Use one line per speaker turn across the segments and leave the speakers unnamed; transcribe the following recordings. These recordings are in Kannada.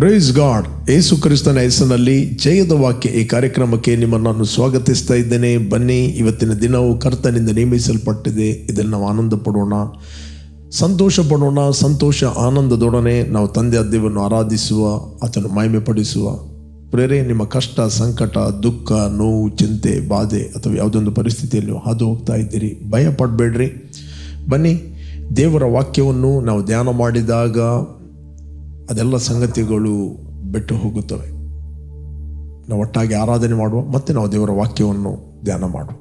ಪ್ರೈಸ್ ಗಾಡ್ ಏಸು ಕ್ರಿಸ್ತನ ಹೆಸರಿನಲ್ಲಿ ಜಯದ ವಾಕ್ಯ ಈ ಕಾರ್ಯಕ್ರಮಕ್ಕೆ ನಿಮ್ಮನ್ನು ನಾನು ಸ್ವಾಗತಿಸ್ತಾ ಇದ್ದೇನೆ. ಬನ್ನಿ, ಇವತ್ತಿನ ದಿನವು ಕರ್ತನಿಂದ ನೇಮಿಸಲ್ಪಟ್ಟಿದೆ. ಇದನ್ನು ನಾವು ಆನಂದ ಪಡೋಣ ಸಂತೋಷ ಪಡೋಣ ಸಂತೋಷ ಆನಂದದೊಡನೆ ನಾವು ತಂದೆ ದೇವರನ್ನು ಆರಾಧಿಸುವ, ಆತನು ಮಹಿಮೆ ಪಡಿಸುವ ಪ್ರೇರೆ, ನಿಮ್ಮ ಕಷ್ಟ, ಸಂಕಟ, ದುಃಖ, ನೋವು, ಚಿಂತೆ, ಬಾಧೆ ಅಥವಾ ಯಾವುದೊಂದು ಪರಿಸ್ಥಿತಿಯಲ್ಲಿ ಹಾದು ಹೋಗ್ತಾ ಇದ್ದೀರಿ. ಭಯ ಪಡಬೇಡ್ರಿ ಬನ್ನಿ, ದೇವರ ವಾಕ್ಯವನ್ನು ನಾವು ಧ್ಯಾನ ಮಾಡಿದಾಗ ಅದೆಲ್ಲ ಸಂಗತಿಗಳು ಬಿಟ್ಟು ಹೋಗುತ್ತವೆ. ನಾವು ಒಟ್ಟಾಗಿ ಆರಾಧನೆ ಮಾಡುವ ಮತ್ತೆ ನಾವು ದೇವರ ವಾಕ್ಯವನ್ನು ಧ್ಯಾನ ಮಾಡುವ.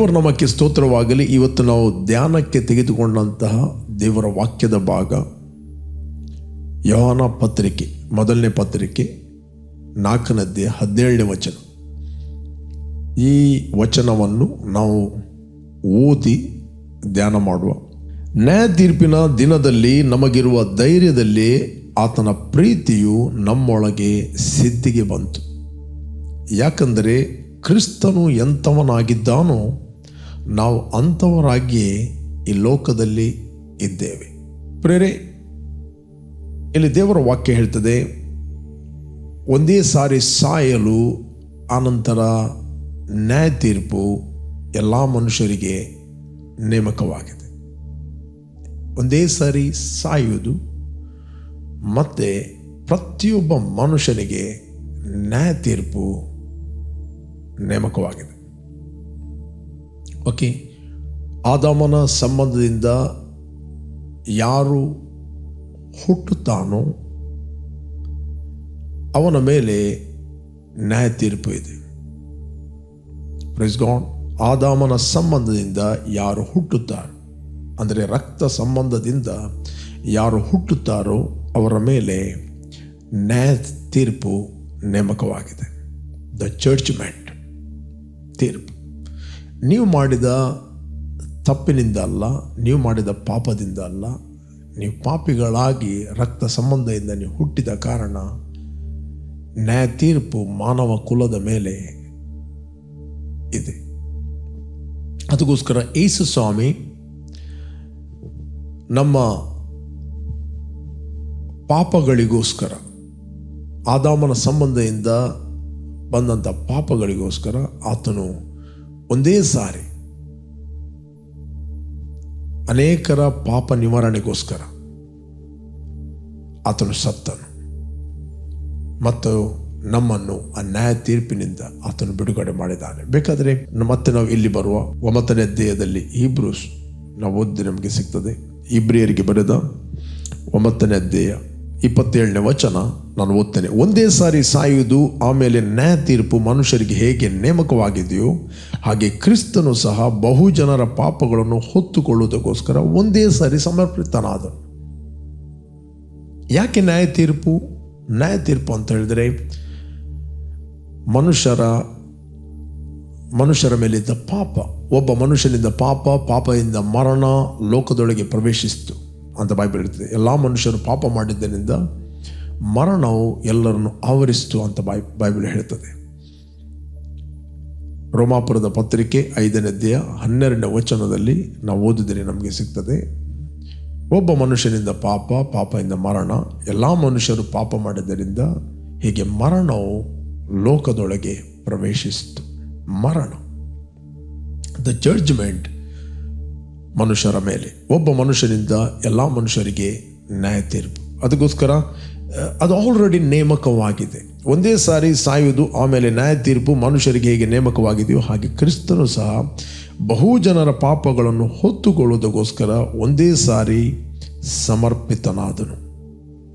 ದೇವರ
ನಮಕ್ಕೆ ಸ್ತೋತ್ರವಾಗಲಿ, ಇವತ್ತು ನಾವು ಧ್ಯಾನಕ್ಕೆ ತೆಗೆದುಕೊಂಡಂತಹ ದೇವರ ವಾಕ್ಯದ ಭಾಗ ಯೋಹಾನ ಪತ್ರಿಕೆ, ಮೊದಲನೇ ಪತ್ರಿಕೆ ನಾಲ್ಕನದ್ದೇ ಹದಿನೇಳನೇ ವಚನ. ಈ ವಚನವನ್ನು ನಾವು ಓದಿ ಧ್ಯಾನ ಮಾಡುವ. ನ್ಯಾಯ ತೀರ್ಪಿನ ದಿನದಲ್ಲಿ ನಮಗಿರುವ ಧೈರ್ಯದಲ್ಲಿ
ಆತನ ಪ್ರೀತಿಯು ನಮ್ಮೊಳಗೆ ಸಿದ್ಧಿಗೆ ಬಂತು. ಯಾಕಂದರೆ ಕ್ರಿಸ್ತನು ಎಂಥವನಾಗಿದ್ದಾನೋ ನಾವು ಅಂಥವರಾಗಿಯೇ ಈ ಲೋಕದಲ್ಲಿ ಇದ್ದೇವೆ. ಪ್ರೇರೆ, ಇಲ್ಲಿ ದೇವರ ವಾಕ್ಯ ಹೇಳ್ತದೆ, ಒಂದೇ ಸಾರಿ ಸಾಯಲು ಆನಂತರ ನ್ಯಾಯ ತೀರ್ಪು ಎಲ್ಲ ಮನುಷ್ಯರಿಗೆ ನೇಮಕವಾಗಿದೆ. ಒಂದೇ ಸಾರಿ ಸಾಯುವುದು ಮತ್ತು ಪ್ರತಿಯೊಬ್ಬ ಮನುಷ್ಯನಿಗೆ ನ್ಯಾಯ ತೀರ್ಪು ನೇಮಕವಾಗಿದೆ. ಓಕೆ. ಆದಾಮನ ಸಂಬಂಧದಿಂದ ಯಾರು ಹುಟ್ಟುತ್ತಾನೋ ಅವನ ಮೇಲೆ ನ್ಯಾಯ ತೀರ್ಪು ಇದೆ. ಪ್ರೈಸ್ ಗಾಡ್ ಆದಾಮನ ಸಂಬಂಧದಿಂದ ಯಾರು ಹುಟ್ಟುತ್ತಾರೆ, ಅಂದರೆ ರಕ್ತ ಸಂಬಂಧದಿಂದ ಯಾರು ಹುಟ್ಟುತ್ತಾರೋ ಅವರ ಮೇಲೆ ನ್ಯಾಯ ತೀರ್ಪು ನೇಮಕವಾಗಿದೆ. ದ ಜಡ್ಜ್ಮೆಂಟ್ ತೀರ್ಪು. ನೀವು ಮಾಡಿದ ತಪ್ಪಿನಿಂದ ಅಲ್ಲ, ನೀವು ಮಾಡಿದ ಪಾಪದಿಂದ ಅಲ್ಲ, ನೀವು ಪಾಪಿಗಳಾಗಿ ರಕ್ತ ಸಂಬಂಧದಿಂದ ನೀವು ಹುಟ್ಟಿದ ಕಾರಣ ನ್ಯಾಯ ತೀರ್ಪು ಮಾನವ ಕುಲದ ಮೇಲೆ ಇದೆ. ಅದಕ್ಕೋಸ್ಕರ ಏಸು ಸ್ವಾಮಿ, ನಮ್ಮ ಪಾಪಗಳಿಗೋಸ್ಕರ, ಆದಾಮನ ಸಂಬಂಧದಿಂದ ಬಂದಂಥ ಪಾಪಗಳಿಗೋಸ್ಕರ ಆತನು ಒಂದೇ ಸಾರಿ ಅನೇಕರ ಪಾಪ ನಿವಾರಣೆಗೋಸ್ಕರ ಆತನು ಸತ್ತನು. ಮತ್ತು ನಮ್ಮನ್ನು ಆ ನ್ಯಾಯ ತೀರ್ಪಿನಿಂದ ಆತನು ಬಿಡುಗಡೆ ಮಾಡಿದ್ದಾನೆ. ಬೇಕಾದರೆ ಮತ್ತೆ ನಾವು ಇಲ್ಲಿ ಬರುವ ಒಂಬತ್ತನೇ ಅಧ್ಯಾಯದಲ್ಲಿ ಇಬ್ರೂಸ್ ನಾವು ಓದಿ ನಮಗೆ ಸಿಗ್ತದೆ. ಇಬ್ರಿಯರಿಗೆ ಬರೆದ ಒಂಬತ್ತನೇ ಅಧ್ಯಾಯ ಇಪ್ಪತ್ತೇಳನೇ ವಚನ ನಾನು ಓದ್ತೇನೆ. ಒಂದೇ ಸಾರಿ ಸಾಯುವುದು ಆಮೇಲೆ ನ್ಯಾಯ ತೀರ್ಪು ಮನುಷ್ಯರಿಗೆ ಹೇಗೆ ನೇಮಕವಾಗಿದೆಯೋ ಹಾಗೆ ಕ್ರಿಸ್ತನು ಸಹ ಬಹು ಜನರ ಪಾಪಗಳನ್ನು ಹೊತ್ತುಕೊಳ್ಳುವುದಕ್ಕೋಸ್ಕರ ಒಂದೇ ಸಾರಿ ಸಮರ್ಪಿತನಾದ ಯಾಕೆ ನ್ಯಾಯ ತೀರ್ಪು? ನ್ಯಾಯ ತೀರ್ಪು ಅಂತ ಹೇಳಿದರೆ ಮನುಷ್ಯರ ಮನುಷ್ಯರ ಮೇಲಿದ್ದ ಪಾಪ, ಒಬ್ಬ ಮನುಷ್ಯನಿಂದ ಪಾಪ, ಪಾಪದಿಂದ ಮರಣ ಲೋಕದೊಳಗೆ ಪ್ರವೇಶಿಸಿತು. ಅಂತ ಬೈಬಲ್ ಇರ್ತದೆ. ಎಲ್ಲ ಮನುಷ್ಯರು ಪಾಪ ಮಾಡಿದ್ದರಿಂದ ಮರಣವು ಎಲ್ಲರನ್ನು ಆವರಿಸಿತು ಅಂತ ಬೈ ಬೈಬಲ್ ಹೇಳ್ತದೆ. ರೋಮಾಪುರದ ಪತ್ರಿಕೆ ಐದನೇ ಅಧ್ಯಾಯ ಹನ್ನೆರಡನೇ ವಚನದಲ್ಲಿ ನಾವು ಓದಿದರೆ ನಮಗೆ ಸಿಗ್ತದೆ. ಒಬ್ಬ ಮನುಷ್ಯನಿಂದ ಪಾಪ, ಪಾಪದಿಂದ ಮರಣ, ಎಲ್ಲ ಮನುಷ್ಯರು ಪಾಪ ಮಾಡಿದ್ದರಿಂದ ಹೀಗೆ ಮರಣವು ಲೋಕದೊಳಗೆ ಪ್ರವೇಶಿಸಿತು. ಮರಣ. ದ ಜಡ್ಜ್ಮೆಂಟ್ ಮನುಷ್ಯರ ಮೇಲೆ. ಒಬ್ಬ ಮನುಷ್ಯನಿಂದ ಎಲ್ಲ ಮನುಷ್ಯರಿಗೆ ನ್ಯಾಯ ತೀರ್ಪು. ಅದಕ್ಕೋಸ್ಕರ ಅದು ಆಲ್ರೆಡಿ ನೇಮಕವಾಗಿದೆ. ಒಂದೇ ಸಾರಿ ಸಾಯುವುದು, ಆಮೇಲೆ ನ್ಯಾಯ ತೀರ್ಪು ಮನುಷ್ಯರಿಗೆ ಹೇಗೆ ನೇಮಕವಾಗಿದೆಯೋ ಹಾಗೆ ಕ್ರಿಸ್ತನು ಸಹ ಬಹು ಜನರ ಪಾಪಗಳನ್ನು ಹೊತ್ತುಕೊಳ್ಳುವುದಕ್ಕೋಸ್ಕರ ಒಂದೇ ಸಾರಿ ಸಮರ್ಪಿತನಾದನು.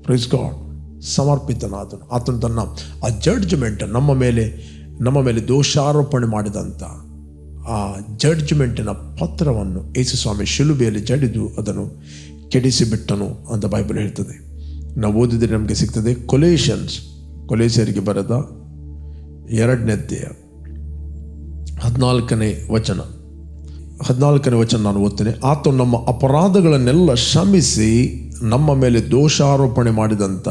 Praise God ಸಮರ್ಪಿತನಾದನು. ಆತನು ತನ್ನ ಆ ಜಡ್ಜ್ಮೆಂಟ್ ನಮ್ಮ ಮೇಲೆ ನಮ್ಮ ಮೇಲೆ ದೋಷಾರೋಪಣೆ ಮಾಡಿದಂಥ ಆ ಜಡ್ಜ್ಮೆಂಟಿನ ಪತ್ರವನ್ನು ಯೇಸು ಸ್ವಾಮಿ ಶಿಲುಬೆಯಲ್ಲಿ ಜಡಿದು ಅದನ್ನು ಕೆಡಿಸಿಬಿಟ್ಟನು ಅಂತ ಬೈಬಲ್ ಹೇಳ್ತದೆ. ನಾವು ಓದಿದರೆ ನಮಗೆ ಸಿಗ್ತದೆ ಕೊಲೇಷನ್ಸ್. ಕೊಲೇಸಿಯರಿಗೆ ಬರೆದ ಎರಡನೇ ಅಧ್ಯಾಯ ಹದಿನಾಲ್ಕನೇ ವಚನ. ಹದಿನಾಲ್ಕನೇ ವಚನ ನಾನು ಓದ್ತೇನೆ. ಆತ ನಮ್ಮ ಅಪರಾಧಗಳನ್ನೆಲ್ಲ ಶ್ರಮಿಸಿ ನಮ್ಮ ಮೇಲೆ ದೋಷಾರೋಪಣೆ ಮಾಡಿದಂಥ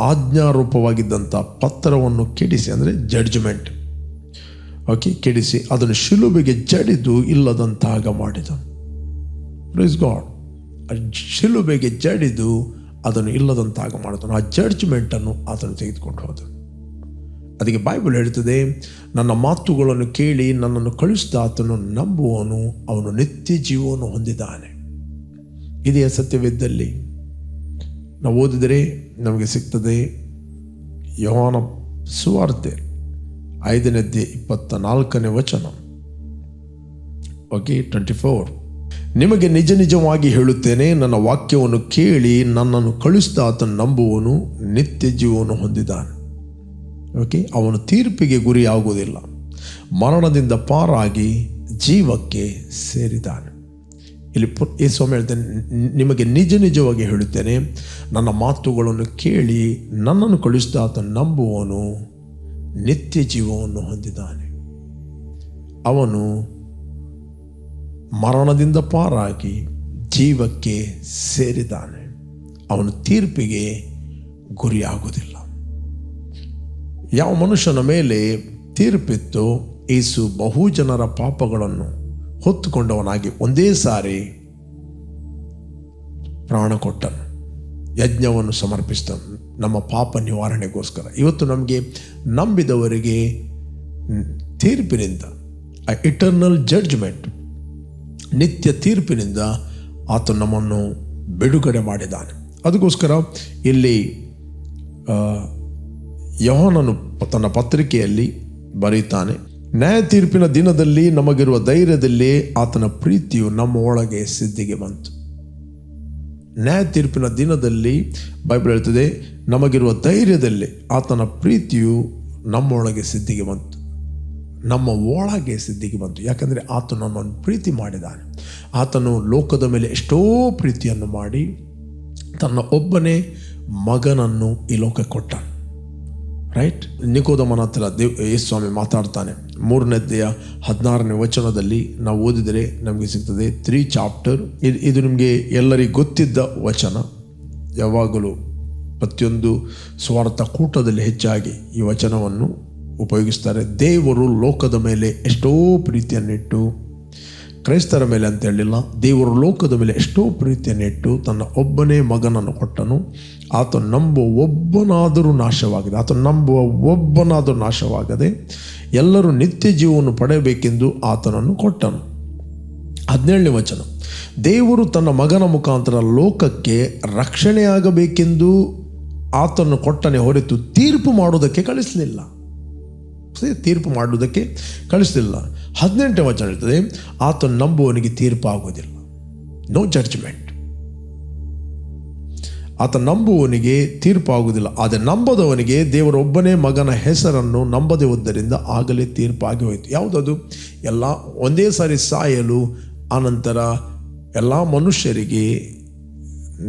ಆಜ್ಞಾರೂಪವಾಗಿದ್ದಂಥ ಪತ್ರವನ್ನು ಕೆಡಿಸಿ ಅಂದರೆ ಜಡ್ಜ್ಮೆಂಟ್ ಓಕೆ ಕೆಡಿಸಿ ಅದನ್ನು ಶಿಲುಬೆಗೆ ಜಡಿದು ಇಲ್ಲದಂತಾಗ ಮಾಡಿದನು. ಪ್ರೈಸ್ ಗಾಡ್ ಶಿಲುಬೆಗೆ ಜಡಿದು ಅದನ್ನು ಇಲ್ಲದಂತಾಗ ಮಾಡಿದನು. ಆ ಜಡ್ಜ್ಮೆಂಟನ್ನು ಆತನು ತೆಗೆದುಕೊಂಡು ಹೋದನು. ಅದಕ್ಕೆ ಬೈಬಲ್ ಹೇಳ್ತದೆ, ನನ್ನ ಮಾತುಗಳನ್ನು ಕೇಳಿ ನನ್ನನ್ನು ಕಳಿಸಿದ ಆತನು ನಂಬುವನು ಅವನು ನಿತ್ಯ ಜೀವವನ್ನು ಹೊಂದಿದ್ದಾನೆ. ಇದೇ ಸತ್ಯವಿದ್ದಲ್ಲಿ ನಾವು ಓದಿದರೆ ನಮಗೆ ಸಿಗ್ತದೆ, ಯೋಹಾನ ಸುವಾರ್ತೆ. ಐದನೇದ್ದೆ ಇಪ್ಪತ್ತ ನಾಲ್ಕನೇ ವಚನ. ಓಕೆ ಟ್ವೆಂಟಿ ಫೋರ್ ನಿಮಗೆ ನಿಜ ನಿಜವಾಗಿ ಹೇಳುತ್ತೇನೆ, ನನ್ನ ವಾಕ್ಯವನ್ನು ಕೇಳಿ ನನ್ನನ್ನು ಕಳಿಸಿದ ಆತನು ನಂಬುವನು ನಿತ್ಯ ಜೀವವನ್ನು ಹೊಂದಿದ್ದಾನೆ. ಓಕೆ ಅವನು ತೀರ್ಪಿಗೆ ಗುರಿಯಾಗುವುದಿಲ್ಲ. ಮರಣದಿಂದ ಪಾರಾಗಿ ಜೀವಕ್ಕೆ ಸೇರಿದ್ದಾನೆ. ಇಲ್ಲಿ ಪು ಈ ಸ್ವಾಮಿ ಹೇಳ್ತೇನೆ ನಿಮಗೆ ನಿಜ ನಿಜವಾಗಿ ಹೇಳುತ್ತೇನೆ, ನನ್ನ ಮಾತುಗಳನ್ನು ಕೇಳಿ ನನ್ನನ್ನು ಕಳಿಸಿದ ಆತನು ನಂಬುವವನು ನಿತ್ಯ ಜೀವವನ್ನು ಹೊಂದಿದ್ದಾನೆ. ಅವನು ಮರಣದಿಂದ ಪಾರಾಗಿ ಜೀವಕ್ಕೆ ಸೇರಿದ್ದಾನೆ. ಅವನು ತೀರ್ಪಿಗೆ ಗುರಿಯಾಗುವುದಿಲ್ಲ. ಯಾವ ಮನುಷ್ಯನ ಮೇಲೆ ತೀರ್ಪಿತ್ತು, ಏಸು ಬಹು ಜನರ ಪಾಪಗಳನ್ನು ಹೊತ್ತುಕೊಂಡವನಾಗಿ ಒಂದೇ ಸಾರಿ ಪ್ರಾಣ ಕೊಟ್ಟನು. ಯಜ್ಞವನ್ನು ಸಮರ್ಪಿಸ್ತಾನೆ ನಮ್ಮ ಪಾಪ ನಿವಾರಣೆಗೋಸ್ಕರ. ಇವತ್ತು ನಮಗೆ ನಂಬಿದವರಿಗೆ ತೀರ್ಪಿನಿಂದ ತೀರ್ಪಿನಿಂದ ಇಟರ್ನಲ್ ಜಡ್ಜ್ಮೆಂಟ್ ನಿತ್ಯ ತೀರ್ಪಿನಿಂದ ಆತ ನಮ್ಮನ್ನು ಬಿಡುಗಡೆ ಮಾಡಿದ್ದಾನೆ. ಅದಕ್ಕೋಸ್ಕರ ಇಲ್ಲಿ ಯೋಹಾನನು ತನ್ನ ಪತ್ರಿಕೆಯಲ್ಲಿ ಬರೀತಾನೆ, ನ್ಯಾಯ ತೀರ್ಪಿನ ದಿನದಲ್ಲಿ ನಮಗಿರುವ ಧೈರ್ಯದಲ್ಲಿ ಆತನ ಪ್ರೀತಿಯು ನಮ್ಮ ಒಳಗೆ ಸಿದ್ಧಿಗೆ ಬಂತು. ನ್ಯಾಯ ತೀರ್ಪಿನ ದಿನದಲ್ಲಿ ಬೈಬಲ್ ಹೇಳ್ತದೆ, ನಮಗಿರುವ ಧೈರ್ಯದಲ್ಲಿ ಆತನ ಪ್ರೀತಿಯು ನಮ್ಮೊಳಗೆ ಸಿದ್ಧಿಗೆ ಬಂತು. ನಮ್ಮ ಒಳಗೆ ಸಿದ್ಧಿಗೆ ಬಂತು. ಯಾಕಂದರೆ ಆತ ನಮ್ಮನ್ನು ಪ್ರೀತಿ ಮಾಡಿದ್ದಾನೆ. ಆತನು ಲೋಕದ ಮೇಲೆ ಎಷ್ಟೋ ಪ್ರೀತಿಯನ್ನು ಮಾಡಿ ತನ್ನ ಒಬ್ಬನೇ ಮಗನನ್ನು ಈ ಲೋಕಕ್ಕೆ ಕೊಟ್ಟ ರೈಟ್ ನಿಕೋದಮನ ಹತ್ರ ದೇವ್ ಯೇಸು ಸ್ವಾಮಿ ಮಾತಾಡ್ತಾನೆ. ಮೂರನೇದೆಯ ಹದಿನಾರನೇ ವಚನದಲ್ಲಿ ನಾವು ಓದಿದರೆ ನಮಗೆ ಸಿಗ್ತದೆ ತ್ರೀ ಚಾಪ್ಟರ್ ಇದು ಇದು ನಿಮಗೆ ಎಲ್ಲರಿಗೂ ಗೊತ್ತಿದ್ದ ವಚನ. ಯಾವಾಗಲೂ ಪ್ರತಿಯೊಂದು ಸ್ವಾರ್ಥ ಕೂಟದಲ್ಲಿ ಹೆಚ್ಚಾಗಿ ಈ ವಚನವನ್ನು ಉಪಯೋಗಿಸ್ತಾರೆ. ದೇವರು ಲೋಕದ ಮೇಲೆ ಎಷ್ಟೋ ಪ್ರೀತಿಯನ್ನಿಟ್ಟು ಕ್ರೈಸ್ತರ ಮೇಲೆ ಅಂತ ಹೇಳಿಲ್ಲ, ದೇವರು ಲೋಕದ ಮೇಲೆ ಎಷ್ಟೋ ಪ್ರೀತಿಯನ್ನಿಟ್ಟು ತನ್ನ ಒಬ್ಬನೇ ಮಗನನ್ನು ಕೊಟ್ಟನು. ಆತ ನಂಬುವ ಒಬ್ಬನಾದರೂ ನಾಶವಾಗಿದೆ, ಆತ ನಂಬುವ ಒಬ್ಬನಾದರೂ ನಾಶವಾಗದೆ ಎಲ್ಲರೂ ನಿತ್ಯ ಜೀವವನ್ನು ಪಡೆಯಬೇಕೆಂದು ಆತನನ್ನು ಕೊಟ್ಟನು. ಹದಿನೇಳನೇ ವಚನ, ದೇವರು ತನ್ನ ಮಗನ ಮುಖಾಂತರ ಲೋಕಕ್ಕೆ ರಕ್ಷಣೆಯಾಗಬೇಕೆಂದು ಆತನು ಕೊಟ್ಟನೆ ಹೊರತು ತೀರ್ಪು ಮಾಡುವುದಕ್ಕೆ ಕಳಿಸಲಿಲ್ಲ. ಸರಿ, ತೀರ್ಪು ಮಾಡುವುದಕ್ಕೆ ಕಳಿಸಲಿಲ್ಲ. ಹದಿನೆಂಟನೇ ವಚನ ಇರ್ತದೆ ಆತ ನಂಬುವವನಿಗೆ ತೀರ್ಪು ಆಗುವುದಿಲ್ಲ ನೋ ಜಡ್ಜ್ಮೆಂಟ್ ಆತ ನಂಬುವವನಿಗೆ ತೀರ್ಪು ಆಗುವುದಿಲ್ಲ ಆದರೆ ನಂಬದವನಿಗೆ ದೇವರ ಒಬ್ಬನೇ ಮಗನ ಹೆಸರನ್ನು ನಂಬದೇ ಹೋದ್ದರಿಂದ ಆಗಲೇ ತೀರ್ಪು ಆಗಿ ಹೋಯಿತು. ಯಾವುದದು? ಎಲ್ಲ ಒಂದೇ ಸಾರಿ ಸಾಯಲು ಆನಂತರ ಎಲ್ಲ ಮನುಷ್ಯರಿಗೆ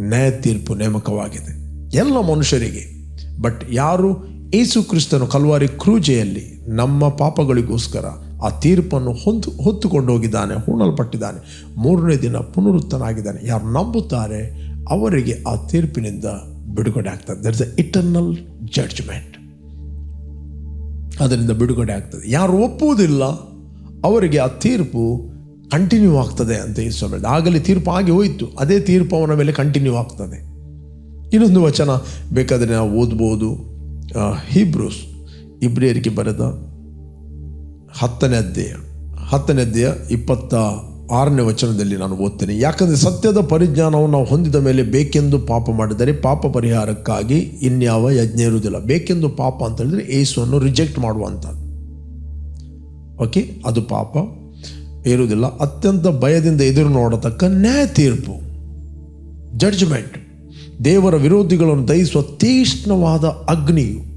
ನ್ಯಾಯ ತೀರ್ಪು ನೇಮಕವಾಗಿದೆ. ಎಲ್ಲ ಮನುಷ್ಯರಿಗೆ. ಬಟ್ ಯಾರು ಏಸು ಕ್ರಿಸ್ತನು ಕಲ್ವಾರಿ ಕ್ರೂಜೆಯಲ್ಲಿ ನಮ್ಮ ಪಾಪಗಳಿಗೋಸ್ಕರ ಆ ತೀರ್ಪನ್ನು ಹೊಂದು ಹೊತ್ತುಕೊಂಡು ಹೋಗಿದ್ದಾನೆ ಹೂಣಲ್ಪಟ್ಟಿದ್ದಾನೆ. ಮೂರನೇ ದಿನ ಪುನರುತ್ತನಾಗಿದ್ದಾನೆ. ಯಾರು ನಂಬುತ್ತಾರೆ, ಅವರಿಗೆ ಆ ತೀರ್ಪಿನಿಂದ ಬಿಡುಗಡೆ ಆಗ್ತದೆ. There is a eternal judgment ಅದರಿಂದ ಬಿಡುಗಡೆ ಆಗ್ತದೆ. ಯಾರು ಒಪ್ಪುವುದಿಲ್ಲ, ಅವರಿಗೆ ಆ ತೀರ್ಪು ಕಂಟಿನ್ಯೂ ಆಗ್ತದೆ ಅಂತ ಯೇಸು ಹೇಳಿದ. ಆಗಲೇ ತೀರ್ಪು ಆಗಿ ಹೋಯಿತು. ಅದೇ ತೀರ್ಪು ಅವನ ಮೇಲೆ ಕಂಟಿನ್ಯೂ ಆಗ್ತದೆ. ಇನ್ನೊಂದು ವಚನ, ಬೇಕಾದರೆ ನಾವು ಓದ್ಬೋದು. ಹೀಬ್ರೂಸ್ ಇಬ್ರಿಯರಿಗೆ ಬರೆದ ಹತ್ತನೇ ಅಧ್ಯಾಯ. ಹತ್ತನೇ ಅಧ್ಯಾಯ ಇಪ್ಪತ್ತ ಆರನೇ ವಚನದಲ್ಲಿ ನಾನು ಓದ್ತೇನೆ. ಯಾಕಂದರೆ ಸತ್ಯದ ಪರಿಜ್ಞಾನವನ್ನು ನಾವು ಹೊಂದಿದ ಮೇಲೆ ಬೇಕೆಂದು ಪಾಪ ಮಾಡಿದರೆ ಪಾಪ ಪರಿಹಾರಕ್ಕಾಗಿ ಇನ್ಯಾವ ಯಜ್ಞ ಇರುವುದಿಲ್ಲ. ಬೇಕೆಂದು ಪಾಪ ಅಂತ ಹೇಳಿದ್ರೆ ಏಸುವನ್ನು ರಿಜೆಕ್ಟ್ ಮಾಡುವಂಥ ಓಕೆ, ಅದು ಪಾಪ ಇರುವುದಿಲ್ಲ. ಅತ್ಯಂತ ಭಯದಿಂದ ಎದುರು ನೋಡತಕ್ಕ ನ್ಯಾಯ ತೀರ್ಪು ಜಡ್ಜ್ಮೆಂಟ್. ದೇವರ ವಿರೋಧಿಗಳನ್ನು ದಹಿಸುವ ತೀಕ್ಷ್ಣವಾದ ಅಗ್ನಿಯು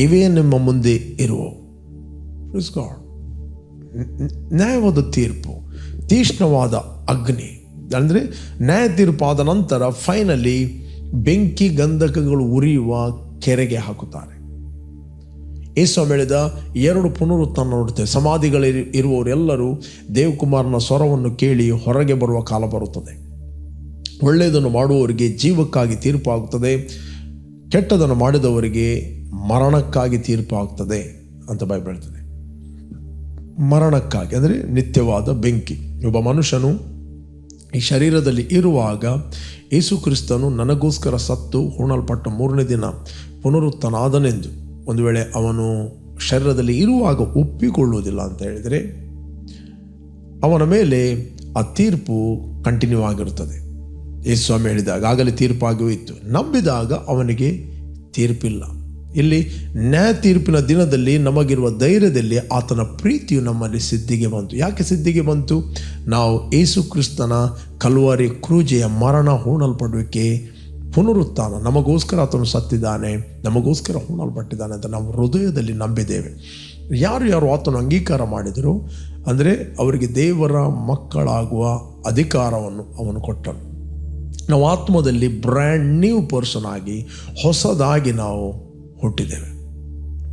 ಇವೇ ನಿಮ್ಮ ಮುಂದೆ ಇರುವವು ನ್ಯಾಯವಾದ ತೀರ್ಪು, ತೀಕ್ಷ್ಣವಾದ ಅಗ್ನಿ. ಅಂದರೆ ನ್ಯಾಯ ತೀರ್ಪು ಆದ ನಂತರ ಫೈನಲಿ ಬೆಂಕಿ ಗಂಧಕಗಳು ಉರಿಯುವ ಕೆರೆಗೆ ಹಾಕುತ್ತಾರೆ. ಯೇಸು ಬೆಳೆದ ಎರಡು ಪುನರುತ್ಥಾನ ನೋಡುತ್ತೇವೆ. ಸಮಾಧಿಗಳು ಇರುವವರೆಲ್ಲರೂ ದೇವಕುಮಾರನ ಸ್ವರವನ್ನು ಕೇಳಿ ಹೊರಗೆ ಬರುವ ಕಾಲ ಬರುತ್ತದೆ. ಒಳ್ಳೆಯದನ್ನು ಮಾಡುವವರಿಗೆ ಜೀವಕ್ಕಾಗಿ ತೀರ್ಪು ಆಗುತ್ತದೆ ಕೆಟ್ಟದನ್ನು ಮಾಡಿದವರಿಗೆ ಮರಣಕ್ಕಾಗಿ ತೀರ್ಪು ಆಗ್ತದೆ ಅಂತ ಹೇಳ್ತದೆ. ಮರಣಕ್ಕಾಗಿ ಅಂದರೆ ನಿತ್ಯವಾದ ಬೆಂಕಿ. ಒಬ್ಬ ಮನುಷ್ಯನು ಈ ಶರೀರದಲ್ಲಿ ಇರುವಾಗ ಯೇಸು ಕ್ರಿಸ್ತನು ನನಗೋಸ್ಕರ ಸತ್ತು ಹೂಣಲ್ಪಟ್ಟ ಮೂರನೇ ದಿನ ಪುನರುತ್ತನಾದನೆಂದು ಒಂದು ವೇಳೆ ಅವನು ಶರೀರದಲ್ಲಿ ಇರುವಾಗ ಒಪ್ಪಿಕೊಳ್ಳುವುದಿಲ್ಲ ಅಂತ ಹೇಳಿದರೆ ಅವನ ಮೇಲೆ ಆ ತೀರ್ಪು ಕಂಟಿನ್ಯೂ ಆಗಿರುತ್ತದೆ. ಯೇಸು ಸ್ವಾಮಿ ಹೇಳಿದಾಗ, ಆಗಲೇ ತೀರ್ಪಾಗಿಯೂ ಹೋಯಿತು ನಂಬಿದಾಗ ಅವನಿಗೆ ತೀರ್ಪಿಲ್ಲ. ಇಲ್ಲಿ ನ್ಯಾಯ ತೀರ್ಪಿನ ದಿನದಲ್ಲಿ ನಮಗಿರುವ ಧೈರ್ಯದಲ್ಲಿ ಆತನ ಪ್ರೀತಿಯು ನಮ್ಮಲ್ಲಿ ಸಿದ್ಧಿಗೆ ಬಂತು. ಯಾಕೆ ಸಿದ್ಧಿಗೆ ಬಂತು? ನಾವು ಏಸು ಕ್ರಿಸ್ತನ ಕಲ್ವಾರಿ ಕ್ರೂಜೆಯ ಮರಣ ಹೂಣಲ್ಪಡುವಿಕೆ ಪುನರುತ್ಥಾನ. ನಮಗೋಸ್ಕರ ಆತನು ಸತ್ತಿದ್ದಾನೆ, ನಮಗೋಸ್ಕರ ಹೂಣಲ್ಪಟ್ಟಿದ್ದಾನೆ ಅಂತ ನಾವು ಹೃದಯದಲ್ಲಿ ನಂಬಿದ್ದೇವೆ. ಯಾರು ಯಾರು ಆತನು ಅಂಗೀಕಾರ ಮಾಡಿದರು ಅಂದರೆ ಅವರಿಗೆ ದೇವರ ಮಕ್ಕಳಾಗುವ ಅಧಿಕಾರವನ್ನು ಅವನು ಕೊಟ್ಟನು. ನಾವು ಆತ್ಮದಲ್ಲಿ ಬ್ರ್ಯಾಂಡ್ ನ್ಯೂ ಪರ್ಸನ್ ಆಗಿ, ಹೊಸದಾಗಿ ನಾವು ಹುಟ್ಟಿದ್ದೇವೆ.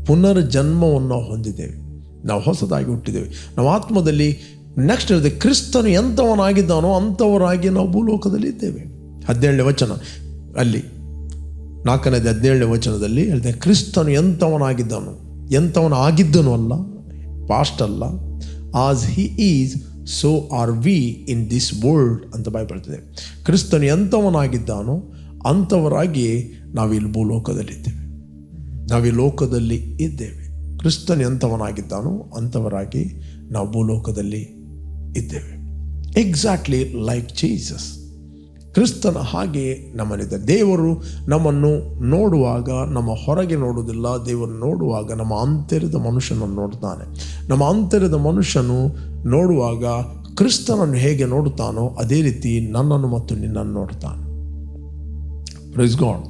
ಪುನರ್ಜನ್ಮವನ್ನು ಹೊಂದಿದ್ದೇವೆ. ನಾವು ಹೊಸದಾಗಿ ಹುಟ್ಟಿದ್ದೇವೆ. ನಾವು ಆತ್ಮದಲ್ಲಿ ನೆಕ್ಸ್ಟ್ ಹೇಳಿದೆ, ಕ್ರಿಸ್ತನು ಎಂಥವನಾಗಿದ್ದಾನೋ ಅಂಥವರಾಗಿ ನಾವು ಭೂಲೋಕದಲ್ಲಿ ಇದ್ದೇವೆ. ಹದಿನೇಳನೇ ವಚನ. ಅಲ್ಲಿ ನಾಲ್ಕನೇದು ಹದಿನೇಳನೇ ವಚನದಲ್ಲಿ ಹೇಳಿದೆ, ಕ್ರಿಸ್ತನು ಎಂಥವನಾಗಿದ್ದನು ಎಂಥವನು ಆಗಿದ್ದನು ಅಲ್ಲ ಪಾಸ್ಟ್ ಅಲ್ಲ as he is so are we in this world ಅಂತ ಬರ್ತದೆ ಕ್ರಿಸ್ತನು ಎಂಥವನಾಗಿದ್ದಾನೋ ಅಂಥವರಾಗಿ ನಾವಿಲ್ಲಿ ಭೂಲೋಕದಲ್ಲಿದ್ದೇವೆ ನಾವು ಲೋಕದಲ್ಲಿ ಇದ್ದೇವೆ. ಕ್ರಿಸ್ತನ್ ಎಂಥವನಾಗಿದ್ದಾನೋ ಅಂಥವರಾಗಿ ನಾವು ಭೂಲೋಕದಲ್ಲಿ ಇದ್ದೇವೆ. ಎಕ್ಸಾಕ್ಟ್ಲಿ ಲೈಕ್ ಜೀಸಸ್ ಕ್ರಿಸ್ತನ ಹಾಗೆ ನಮ್ಮಲ್ಲಿದೆ. ದೇವರು ನಮ್ಮನ್ನು ನೋಡುವಾಗ ನಮ್ಮ ಹೊರಗೆ ನೋಡುವುದಿಲ್ಲ, ದೇವರು ನೋಡುವಾಗ ನಮ್ಮ ಅಂತರ್ಯದ ಮನುಷ್ಯನನ್ನು ನೋಡ್ತಾನೆ. ನಮ್ಮ ಅಂತರ್ಯದ ಮನುಷ್ಯನು ನೋಡುವಾಗ ಕ್ರಿಸ್ತನನ್ನು ಹೇಗೆ ನೋಡುತ್ತಾನೋ ಅದೇ ರೀತಿ ನನ್ನನ್ನು ಮತ್ತು ನಿನ್ನನ್ನು ನೋಡ್ತಾನೆ. ಪ್ರೈಸ್ ಗಾಡ್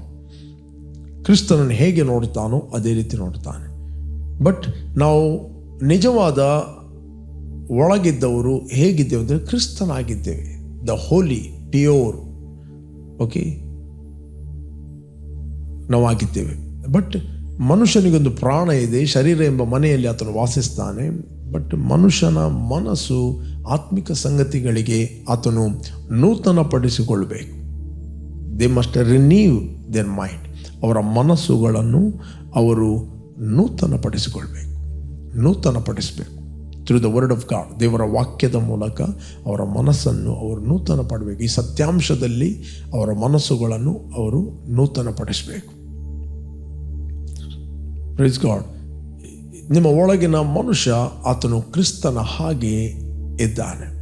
ಕ್ರಿಸ್ತನನ್ನು ಹೇಗೆ ನೋಡುತ್ತಾನೋ ಅದೇ ರೀತಿ ನೋಡ್ತಾನೆ. ಬಟ್ ನಾವು ನಿಜವಾದ ಒಳಗಿದ್ದವರು ಹೇಗಿದ್ದೇವೆ ಅಂದರೆ ಕ್ರಿಸ್ತನಾಗಿದ್ದೇವೆ. The holy pure okay. ನಾವಾಗಿದ್ದೇವೆ. But ಮನುಷ್ಯನಿಗೊಂದು ಪ್ರಾಣ ಇದೆ, ಶರೀರ ಎಂಬ ಮನೆಯಲ್ಲಿ ಆತನು ವಾಸಿಸ್ತಾನೆ. ಬಟ್ ಮನುಷ್ಯನ ಮನಸ್ಸು ಆತ್ಮಿಕ ಸಂಗತಿಗಳಿಗೆ ಆತನು ನೂತನಪಡಿಸಿಕೊಳ್ಬೇಕು they must renew their mind ಅವರ ಮನಸ್ಸುಗಳನ್ನು ಅವರು ನೂತನಪಡಿಸಿಕೊಳ್ಬೇಕು. ನೂತನಪಡಿಸಬೇಕು. Through the word of God ದೇವರ ವಾಕ್ಯದ ಮೂಲಕ ಅವರ ಮನಸ್ಸನ್ನು ಅವರು ನೂತನ ಪಡಬೇಕು ಈ ಸತ್ಯಾಂಶದಲ್ಲಿ ಅವರ ಮನಸ್ಸುಗಳನ್ನು ಅವರು ನೂತನಪಡಿಸಬೇಕು. ಪ್ರೈಸ್ ಗಾಡ್ ನಿಮ್ಮ ಒಳಗಿನ ಮನುಷ್ಯ ಆತನು ಕ್ರಿಸ್ತನ ಹಾಗೆ ಇದ್ದಾನೆ.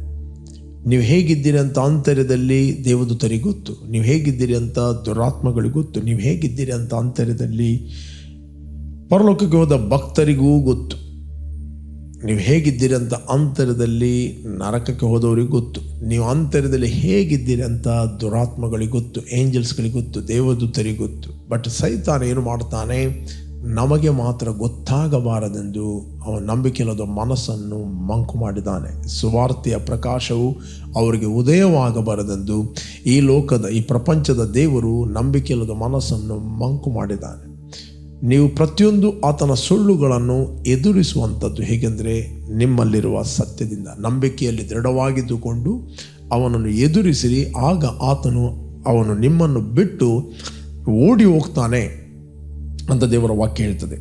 ನೀವು ಹೇಗಿದ್ದೀರಿ ಅಂತ ಆಂತರ್ಯದಲ್ಲಿ ದೇವದೂತರಿಗೆ ಗೊತ್ತು. ನೀವು ಹೇಗಿದ್ದೀರಿ ಅಂತ ದುರಾತ್ಮಗಳಿಗೆ ಗೊತ್ತು. ನೀವು ಹೇಗಿದ್ದೀರಿ ಅಂತ ಆಂತರ್ಯದಲ್ಲಿ ಪರಲೋಕಕ್ಕೆ ಹೋದ ಭಕ್ತರಿಗೂ ಗೊತ್ತು. ನೀವು ಹೇಗಿದ್ದೀರಿ ಅಂತ ಅಂತರದಲ್ಲಿ ನರಕಕ್ಕೆ ಹೋದವರಿಗೆ ಗೊತ್ತು. ನೀವು ಅಂತರದಲ್ಲಿ ಹೇಗಿದ್ದೀರಿ ಅಂತ ದುರಾತ್ಮಗಳಿಗೆ ಗೊತ್ತು, ಏಂಜಲ್ಸ್ಗಳಿಗೆ ಗೊತ್ತು, ದೇವದೂತರಿಗೆ ಗೊತ್ತು. ಬಟ್ ಸೈತಾನ ಏನು ಮಾಡ್ತಾನೆ? ನಮಗೆ ಮಾತ್ರ ಗೊತ್ತಾಗಬಾರದೆಂದು ಅವನ ನಂಬಿಕೆಯಿಲ್ಲದ ಮನಸ್ಸನ್ನು ಮಂಕು ಮಾಡಿದ್ದಾನೆ. ಸುವಾರ್ತೆಯ ಪ್ರಕಾಶವು ಅವರಿಗೆ ಉದಯವಾಗಬಾರದೆಂದು ಈ ಲೋಕದ, ಈ ಪ್ರಪಂಚದ ದೇವರು ನಂಬಿಕೆಯಿಲ್ಲದ ಮನಸ್ಸನ್ನು ಮಂಕು ಮಾಡಿದ್ದಾನೆ. ನೀವು ಪ್ರತಿಯೊಂದು ಆತನ ಸುಳ್ಳುಗಳನ್ನು ಎದುರಿಸುವಂಥದ್ದು ಹೇಗೆಂದರೆ ನಿಮ್ಮಲ್ಲಿರುವ ಸತ್ಯದಿಂದ, ನಂಬಿಕೆಯಲ್ಲಿ ದೃಢವಾಗಿದ್ದುಕೊಂಡು ಅವನನ್ನು ಎದುರಿಸಿರಿ, ಆಗ ಆತನು ಅವನು ನಿಮ್ಮನ್ನು ಬಿಟ್ಟು ಓಡಿ ಹೋಗ್ತಾನೆ ಅಂತ ದೇವರ ವಾಕ್ಯ ಹೇಳ್ತದೆ.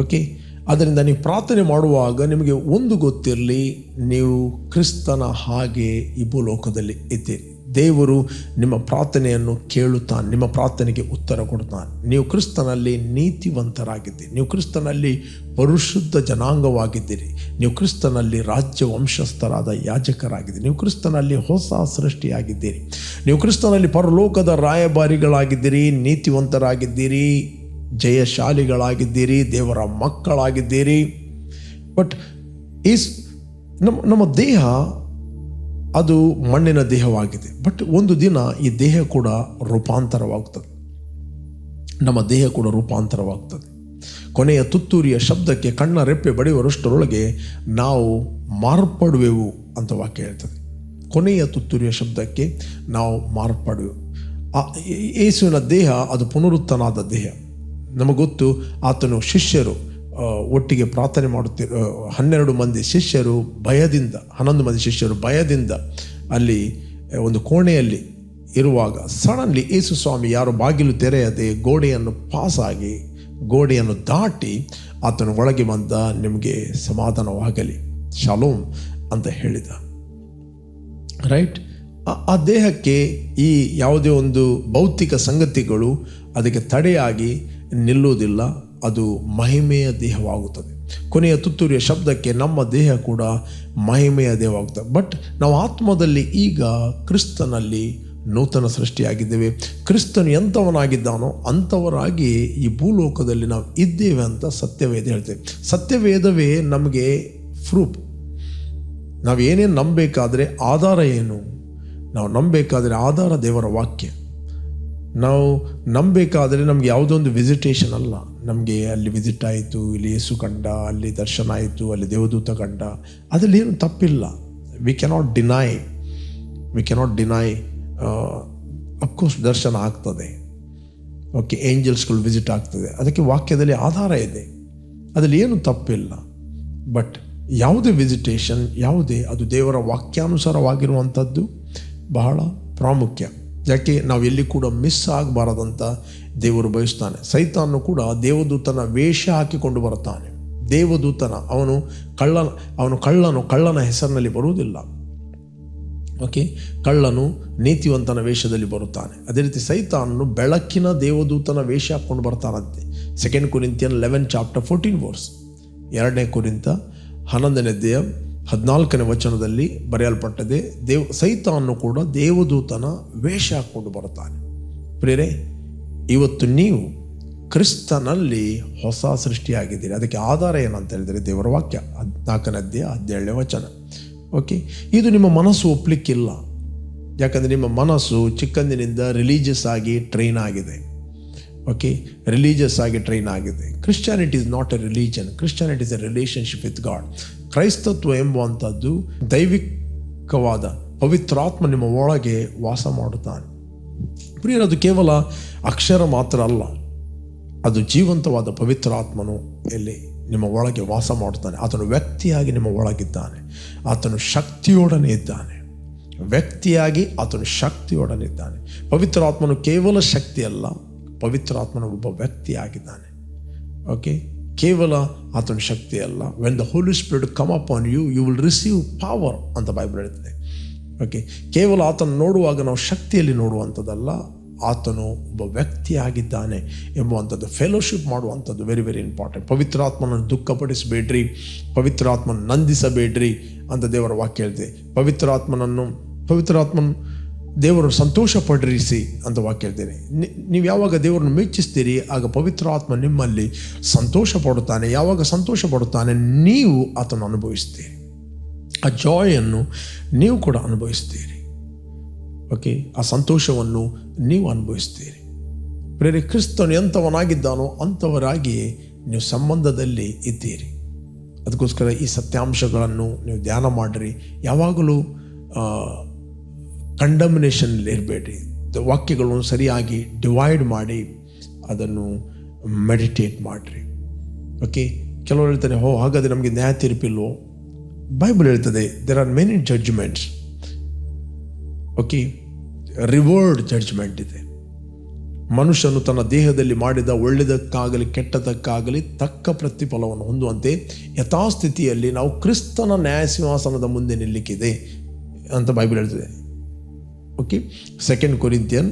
ಓಕೆ ಅದರಿಂದ ನೀವು ಪ್ರಾರ್ಥನೆ ಮಾಡುವಾಗ ನಿಮಗೆ ಒಂದು ಗೊತ್ತಿರಲಿ, ನೀವು ಕ್ರಿಸ್ತನ ಹಾಗೆ ಈ ಭೂಲೋಕದಲ್ಲಿ ಇದ್ದೀರಿ. ದೇವರು ನಿಮ್ಮ ಪ್ರಾರ್ಥನೆಯನ್ನು ಕೇಳುತ್ತಾನೆ, ನಿಮ್ಮ ಪ್ರಾರ್ಥನೆಗೆ ಉತ್ತರ ಕೊಡುತ್ತಾನೆ. ನೀವು ಕ್ರಿಸ್ತನಲ್ಲಿ ನೀತಿವಂತರಾಗಿದ್ದೀರಿ, ನೀವು ಕ್ರಿಸ್ತನಲ್ಲಿ ಪರಿಶುದ್ಧ ಜನಾಂಗವಾಗಿದ್ದೀರಿ, ನೀವು ಕ್ರಿಸ್ತನಲ್ಲಿ ರಾಜ್ಯ ವಂಶಸ್ಥರಾದ ಯಾಜಕರಾಗಿದ್ದೀರಿ, ನೀವು ಕ್ರಿಸ್ತನಲ್ಲಿ ಹೊಸ ಸೃಷ್ಟಿಯಾಗಿದ್ದೀರಿ, ನೀವು ಕ್ರಿಸ್ತನಲ್ಲಿ ಪರಲೋಕದ ರಾಯಭಾರಿಗಳಾಗಿದ್ದೀರಿ, ನೀತಿವಂತರಾಗಿದ್ದೀರಿ, ಜಯಶಾಲಿಗಳಾಗಿದ್ದೀರಿ, ದೇವರ ಮಕ್ಕಳಾಗಿದ್ದೀರಿ. ಬಟ್ ಈಸ್ ನಮ್ಮ ನಮ್ಮ ದೇಹ ಅದು ಮಣ್ಣಿನ ದೇಹವಾಗಿದೆ. ಬಟ್ ಒಂದು ದಿನ ಈ ದೇಹ ಕೂಡ ರೂಪಾಂತರವಾಗ್ತದೆ. ನಮ್ಮ ದೇಹ ಕೂಡ ರೂಪಾಂತರವಾಗ್ತದೆ. ಕೊನೆಯ ತುತ್ತೂರಿಯ ಶಬ್ದಕ್ಕೆ ಕಣ್ಣ ರೆಪ್ಪೆ ಬಡಿಯುವರಷ್ಟರೊಳಗೆ ನಾವು ಮಾರ್ಪಡುವೆವು ಅಂತ ವಾಕ್ಯ ಹೇಳ್ತದೆ. ಕೊನೆಯ ತುತ್ತೂರಿಯ ಶಬ್ದಕ್ಕೆ ನಾವು ಮಾರ್ಪಡುವೆವು. ಆ, ಯೇಸುವಿನ ದೇಹ ಅದು ಪುನರುತ್ತನಾದ ದೇಹ. ನಮಗೊತ್ತು ಆತನು ಶಿಷ್ಯರು. ಒಟ್ಟಿಗೆ ಪ್ರಾರ್ಥನೆ ಮಾಡುತ್ತಿ ಹನ್ನೆರಡು ಮಂದಿ ಶಿಷ್ಯರು ಭಯದಿಂದ, ಹನ್ನೊಂದು ಮಂದಿ ಶಿಷ್ಯರು ಭಯದಿಂದ ಅಲ್ಲಿ ಒಂದು ಕೋಣೆಯಲ್ಲಿ ಇರುವಾಗ ಸಡನ್ಲಿ ಯೇಸು ಸ್ವಾಮಿ ಯಾರು ಬಾಗಿಲು ತೆರೆಯದೆ ಗೋಡೆಯನ್ನು ಪಾಸಾಗಿ, ಗೋಡೆಯನ್ನು ದಾಟಿ ಆತನ ಒಳಗೆ ಬಂದ ನಿಮಗೆ ಸಮಾಧಾನವಾಗಲಿ. ಶಾಲೋಮ್ ಅಂತ ಹೇಳಿದ. ರೈಟ್? ಆ ದೇಹಕ್ಕೆ ಈ ಯಾವುದೇ ಒಂದು ಭೌತಿಕ ಸಂಗತಿಗಳು ಅದಕ್ಕೆ ತಡೆಯಾಗಿ ನಿಲ್ಲುವುದಿಲ್ಲ. ಅದು ಮಹಿಮೆಯ ದೇಹವಾಗುತ್ತದೆ. ಕೊನೆಯ ತುತ್ತೂರಿಯ ಶಬ್ದಕ್ಕೆ ನಮ್ಮ ದೇಹ ಕೂಡ ಮಹಿಮೆಯ ದೇಹವಾಗುತ್ತದೆ. ಬಟ್ ನಾವು ಆತ್ಮದಲ್ಲಿ ಈಗ ಕ್ರಿಸ್ತನಲ್ಲಿ ನೂತನ ಸೃಷ್ಟಿಯಾಗಿದ್ದೇವೆ. ಕ್ರಿಸ್ತನು ಎಂಥವನಾಗಿದ್ದಾನೋ ಅಂಥವರಾಗಿ ಈ ಭೂಲೋಕದಲ್ಲಿ ನಾವು ಇದ್ದೇವೆ ಅಂತ ಸತ್ಯವೇದ ಹೇಳ್ತೇವೆ. ಸತ್ಯವೇದವೇ ನಮಗೆ ಪ್ರೂಫ್ ನಾವು ಏನೇನು ನಂಬಬೇಕಾದ್ರೆ ಆಧಾರ ಏನು? ನಾವು ನಂಬಬೇಕಾದ್ರೆ ಆಧಾರ ದೇವರ ವಾಕ್ಯ. ನಾವು ನಂಬಬೇಕಾದ್ರೆ ನಮಗೆ ಯಾವುದೋ ಒಂದು ವಿಸಿಟೇಷನ್ ಅಲ್ಲ. ನಮಗೆ ಅಲ್ಲಿ ವಿಸಿಟ್ ಆಯಿತು, ಇಲ್ಲಿ ಯೇಸು ಕಂಡ, ಅಲ್ಲಿ ದರ್ಶನ ಆಯಿತು, ಅಲ್ಲಿ ದೇವದೂತ ಕಂಡ. ಅದರಲ್ಲಿ ಏನು ತಪ್ಪಿಲ್ಲ. We cannot deny we cannot deny of course ದರ್ಶನ ಆಗ್ತದೆ. ಓಕೆ ಏಂಜಲ್ಸ್ಗಳು ವಿಸಿಟ್ ಆಗ್ತದೆ. ಅದಕ್ಕೆ ವಾಕ್ಯದಲ್ಲಿ ಆಧಾರ ಇದೆ. ಅದರಲ್ಲಿ ಏನು ತಪ್ಪಿಲ್ಲ. ಬಟ್ ಯಾವುದೇ ವಿಸಿಟೇಷನ್ ಯಾವುದೇ, ಅದು ದೇವರ ವಾಕ್ಯಾನುಸಾರವಾಗಿರುವಂಥದ್ದು ಬಹಳ ಪ್ರಾಮುಖ್ಯ. ಯಾಕೆ ನಾವು ಎಲ್ಲಿ ಕೂಡ ಮಿಸ್ ಆಗಬಾರದಂತ ದೇವರು ಬಯಸ್ತಾನೆ. ಸೈತಾನು ಕೂಡ ದೇವದೂತನ ವೇಷ ಹಾಕಿಕೊಂಡು ಬರುತ್ತಾನೆ. ದೇವದೂತನ, ಅವನು ಕಳ್ಳ ಅವನು ಕಳ್ಳನು, ಕಳ್ಳನ ಹೆಸರಿನಲ್ಲಿ ಬರುವುದಿಲ್ಲ. ಓಕೆ ಕಳ್ಳನು ನೀತಿವಂತನ ವೇಷದಲ್ಲಿ ಬರುತ್ತಾನೆ. ಅದೇ ರೀತಿ ಸೈತಾನನು ಬೆಳಕಿನ ದೇವದೂತನ ವೇಷ ಹಾಕ್ಕೊಂಡು ಬರ್ತಾನಂತೆ. Second Corinthian eleven chapter fourteen verse ಎರಡನೇ ಕುರಿತ ಹನ್ನೊಂದನೇದೆಯ ಹದಿನಾಲ್ಕನೇ ವಚನದಲ್ಲಿ ಬರೆಯಲ್ಪಟ್ಟದೆ ದೇವ್ ಸೈತಾನು ಕೂಡ ದೇವದೂತನ ವೇಷ ಹಾಕ್ಕೊಂಡು ಬರುತ್ತಾನೆ. ಪ್ರೇರೆ ಇವತ್ತು ನೀವು ಕ್ರಿಸ್ತನಲ್ಲಿ ಹೊಸ ಸೃಷ್ಟಿಯಾಗಿದ್ದೀರಿ. ಅದಕ್ಕೆ ಆಧಾರ ಏನಂತ ಹೇಳಿದರೆ ದೇವರ ವಾಕ್ಯ, ಹದಿನಾಲ್ಕನೇ ಅಧ್ಯಾಯ ಹದಿನೇಳನೇ ವಚನ. ಓಕೆ ಇದು ನಿಮ್ಮ ಮನಸ್ಸು ಒಪ್ಪಲಿಕ್ಕಿಲ್ಲ ಯಾಕಂದರೆ ನಿಮ್ಮ ಮನಸ್ಸು ಚಿಕ್ಕಂದಿನಿಂದ ರಿಲೀಜಿಯಸ್ ಆಗಿ ಟ್ರೈನ್ ಆಗಿದೆ. ಓಕೆ ರಿಲೀಜಿಯಸ್ ಆಗಿ ಟ್ರೈನ್ ಆಗಿದೆ. Christianity is not a religion Christianity is a relationship with God ಕ್ರೈಸ್ತತ್ವ ಎಂಬುವಂಥದ್ದು ದೈವಿಕವಾದ ಪವಿತ್ರಾತ್ಮ ನಿಮ್ಮ ಒಳಗೆ ವಾಸ ಮಾಡುತ್ತಾನೆ. ಪ್ರಿಯರದು ಕೇವಲ ಅಕ್ಷರ ಮಾತ್ರ ಅಲ್ಲ. ಅದು ಜೀವಂತವಾದ ಪವಿತ್ರಾತ್ಮನು ಇಲ್ಲಿ ನಿಮ್ಮ ಒಳಗೆ ವಾಸ ಮಾಡುತ್ತಾನೆ. ಆತನು ವ್ಯಕ್ತಿಯಾಗಿ ನಿಮ್ಮ ಒಳಗಿದ್ದಾನೆ. ಆತನು ಶಕ್ತಿಯೊಡನೆ ಇದ್ದಾನೆ. ವ್ಯಕ್ತಿಯಾಗಿ ಆತನು ಶಕ್ತಿಯೊಡನೆ ಇದ್ದಾನೆ. ಪವಿತ್ರಾತ್ಮನು ಕೇವಲ ಶಕ್ತಿಯಲ್ಲ ಪವಿತ್ರಾತ್ಮನು ಒಬ್ಬ ವ್ಯಕ್ತಿಯಾಗಿದ್ದಾನೆ. ಓಕೆ ಕೇವಲ ಆತನ ಶಕ್ತಿ ಅಲ್ಲ. When the Holy Spirit come up on you you will receive power ಅಂತ ಬೈಬಲ್ ಹೇಳ್ತದೆ. ಓಕೆ ಕೇವಲ ಆತನ ನೋಡುವಾಗ ನಾವು ಶಕ್ತಿಯಲ್ಲಿ ನೋಡುವಂಥದ್ದಲ್ಲ, ಆತನು ಒಬ್ಬ ವ್ಯಕ್ತಿಯಾಗಿದ್ದಾನೆ ಎಂಬುವಂಥದ್ದು ಫೆಲೋಶಿಪ್ ಮಾಡುವಂಥದ್ದು ವೆರಿ ವೆರಿ ಇಂಪಾರ್ಟೆಂಟ್ ಪವಿತ್ರಾತ್ಮನ ದುಃಖಪಡಿಸಬೇಡ್ರಿ ಪವಿತ್ರಾತ್ಮನ ನಂದಿಸಬೇಡ್ರಿ ಅಂತ ದೇವರ ವಾಕ್ಯ ಹೇಳ್ತದೆ. ಪವಿತ್ರಾತ್ಮನನ್ನು, ಪವಿತ್ರಾತ್ಮನ ದೇವರು ಸಂತೋಷ ಪಡಿರಿಸಿ ಅಂತ ವಾಕ್ಯ ನೀವು ಯಾವಾಗ ದೇವರನ್ನು ಮೆಚ್ಚಿಸ್ತೀರಿ, ಆಗ ಪವಿತ್ರಾತ್ಮ ನಿಮ್ಮಲ್ಲಿ ಸಂತೋಷ ಪಡುತ್ತಾನೆ. ಯಾವಾಗ ಸಂತೋಷ ಪಡುತ್ತಾನೆ, ನೀವು ಆತನ ಅನುಭವಿಸ್ತೀರಿ. ಆ ಜಾಯನ್ನು ನೀವು ಕೂಡ ಅನುಭವಿಸ್ತೀರಿ. ಓಕೆ, ಆ ಸಂತೋಷವನ್ನು ನೀವು ಅನುಭವಿಸ್ತೀರಿ. ಬೇರೆ ಕ್ರಿಸ್ತನು ಎಂಥವನಾಗಿದ್ದಾನೋ ಅಂಥವರಾಗಿಯೇ ನೀವು ಸಂಬಂಧದಲ್ಲಿ ಇದ್ದೀರಿ. ಅದಕ್ಕೋಸ್ಕರ ಈ ಸತ್ಯಾಂಶಗಳನ್ನು ನೀವು ಧ್ಯಾನ ಮಾಡಿರಿ. ಯಾವಾಗಲೂ ಕಂಡಮಿನೇಷನಲ್ಲಿ ಇರಬೇಡ್ರಿ ವಾಕ್ಯಗಳನ್ನು ಸರಿಯಾಗಿ ಡಿವೈಡ್ ಮಾಡಿ ಅದನ್ನು ಮೆಡಿಟೇಟ್ ಮಾಡಿರಿ. ಓಕೆ ಕೆಲವರು ಹೇಳ್ತಾರೆ ಹೋ ಹಾಗಾದರೆ ನಮಗೆ ನ್ಯಾಯ ತೀರ್ಪಿಲ್ವೋ? ಬೈಬಲ್ ಹೇಳ್ತದೆ there are many judgments okay reward judgment ಇದೆ. ಮನುಷ್ಯನು ತನ್ನ ದೇಹದಲ್ಲಿ ಮಾಡಿದ ಒಳ್ಳೆಯದಕ್ಕಾಗಲಿ, ಕೆಟ್ಟದಕ್ಕಾಗಲಿ ತಕ್ಕ ಪ್ರತಿಫಲವನ್ನು ಹೊಂದುವಂತೆ ಯಥಾಸ್ಥಿತಿಯಲ್ಲಿ ನಾವು ಕ್ರಿಸ್ತನ ನ್ಯಾಯ ಸಿಂಹಾಸನದ ಮುಂದೆ ನಿಲ್ಲಿಕ್ಕಿದೆ ಅಂತ ಬೈಬಲ್ ಹೇಳ್ತದೆ. Okay second Corinthian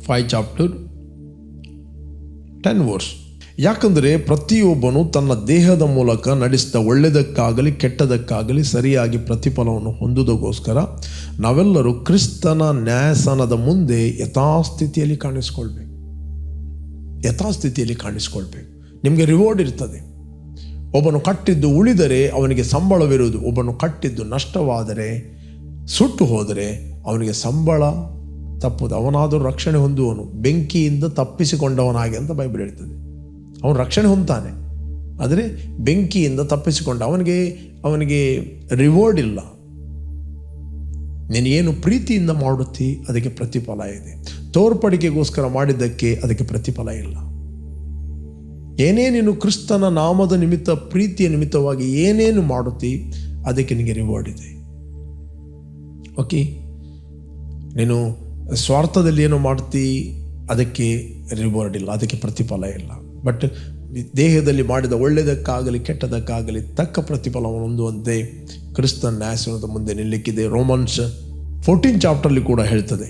five chapter ten verse ಯಾಕಂದರೆ ಪ್ರತಿಯೊಬ್ಬನು ತನ್ನ ದೇಹದ ಮೂಲಕ ನಡೆಸಿದ ಒಳ್ಳೆಯದಕ್ಕಾಗಲಿ ಕೆಟ್ಟದಕ್ಕಾಗಲಿ ಸರಿಯಾಗಿ ಪ್ರತಿಫಲವನ್ನು ಹೊಂದುವುದಕ್ಕೋಸ್ಕರ ನಾವೆಲ್ಲರೂ ಕ್ರಿಸ್ತನ ನ್ಯಾಯಸನದ ಮುಂದೆ ಯಥಾಸ್ಥಿತಿಯಲ್ಲಿ ಕಾಣಿಸ್ಕೊಳ್ಬೇಕು. ಯಥಾಸ್ಥಿತಿಯಲ್ಲಿ ಕಾಣಿಸ್ಕೊಳ್ಬೇಕು. ನಿಮಗೆ ರಿವಾರ್ಡ್ ಇರ್ತದೆ. ಒಬ್ಬನು ಕಟ್ಟಿದ್ದು ಉಳಿದರೆ ಅವನಿಗೆ ಸಂಬಳವಿರುವುದು. ಒಬ್ಬನು ಕಟ್ಟಿದ್ದು ನಷ್ಟವಾದರೆ ಸುಟ್ಟು ಹೋದರೆ ಅವನಿಗೆ ಸಂಬಳ ತಪ್ಪುದು. ಅವನಾದರೂ ರಕ್ಷಣೆ ಹೊಂದುವನು. ಬೆಂಕಿಯಿಂದ ತಪ್ಪಿಸಿಕೊಂಡವನಾಗಿ ಅಂತ ಬೈಬಲ್ ಹೇಳ್ತದೆ. ಅವನು ರಕ್ಷಣೆ ಹೊಂದ್ತಾನೆ. ಆದರೆ ಬೆಂಕಿಯಿಂದ ತಪ್ಪಿಸಿಕೊಂಡ ಅವನಿಗೆ ಅವನಿಗೆ ರಿವಾರ್ಡ್ ಇಲ್ಲ. ನೀನೇನು ಪ್ರೀತಿಯಿಂದ ಮಾಡುತ್ತಿ, ಅದಕ್ಕೆ ಪ್ರತಿಫಲ ಇದೆ. ತೋರ್ಪಡಿಕೆಗೋಸ್ಕರ ಮಾಡಿದ್ದಕ್ಕೆ ಅದಕ್ಕೆ ಪ್ರತಿಫಲ ಇಲ್ಲ. ಏನೇ ನೀನು ಕ್ರಿಸ್ತನ ನಾಮದ ನಿಮಿತ್ತ, ಪ್ರೀತಿಯ ನಿಮಿತ್ತವಾಗಿ ಏನೇನು ಮಾಡುತ್ತಿ, ಅದಕ್ಕೆ ನಿನಗೆ ರಿವಾರ್ಡ್ ಇದೆ. ಓಕೆ ನೀನು ಸ್ವಾರ್ಥದಲ್ಲಿ ಏನೋ ಮಾಡ್ತಿ, ಅದಕ್ಕೆ ರಿವಾರ್ಡ್ ಇಲ್ಲ, ಅದಕ್ಕೆ ಪ್ರತಿಫಲ ಇಲ್ಲ. ಬಟ್ ದೇಹದಲ್ಲಿ ಮಾಡಿದ ಒಳ್ಳೆಯದಕ್ಕಾಗಲಿ ಕೆಟ್ಟದಕ್ಕಾಗಲಿ, ತಕ್ಕ ಪ್ರತಿಫಲವನ್ನು ಹೊಂದುವಂತೆ ಕ್ರಿಸ್ತನ ನ್ಯಾಸನದ ಮುಂದೆ ನಿಲ್ಲಿಕ್ಕಿದೆ. ರೋಮನ್ಸ್ ಫೋರ್ಟೀನ್ ಚಾಪ್ಟರ್ಲಿ ಕೂಡ ಹೇಳ್ತದೆ